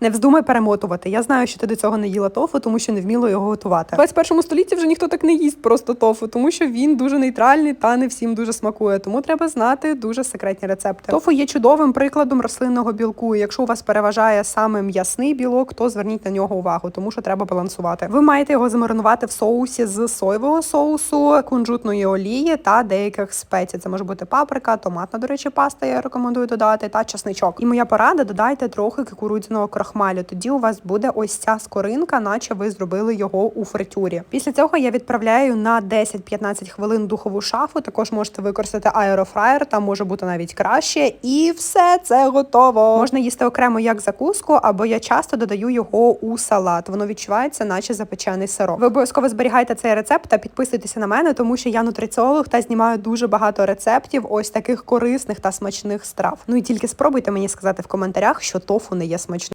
Не вздумай перемотувати. Я знаю, що ти до цього не їла тофу, тому що не вміла його готувати. В 21 столітті вже ніхто так не їсть просто тофу, тому що він дуже нейтральний та не всім дуже смакує. Тому треба знати дуже секретні рецепти. Тофу є чудовим прикладом рослинного білку. Якщо у вас переважає саме м'ясний білок, то зверніть на нього увагу, тому що треба балансувати. Ви маєте його замаринувати в соусі з соєвого соусу, кунжутної олії та деяких спецій. Це може бути паприка, томатна, до речі, паста. Я рекомендую додати та чесничок. І моя порада додайте трохи кукурудзяного крахмалю. Тоді у вас буде ось ця скоринка, наче ви зробили його у фритюрі. Після цього я відправляю на 10-15 хвилин духову шафу. Також можете використати аерофраєр, там може бути навіть краще. І все це готово. Можна їсти окремо як закуску, або я часто додаю його у салат. Воно відчувається, наче запечений сирок. Ви обов'язково зберігайте цей рецепт та підписуйтеся на мене, тому що я нутриціолог та знімаю дуже багато рецептів, ось таких корисних та смачних страв. Ну і тільки спробуйте мені сказати в коментарях, що тофу не є смачним.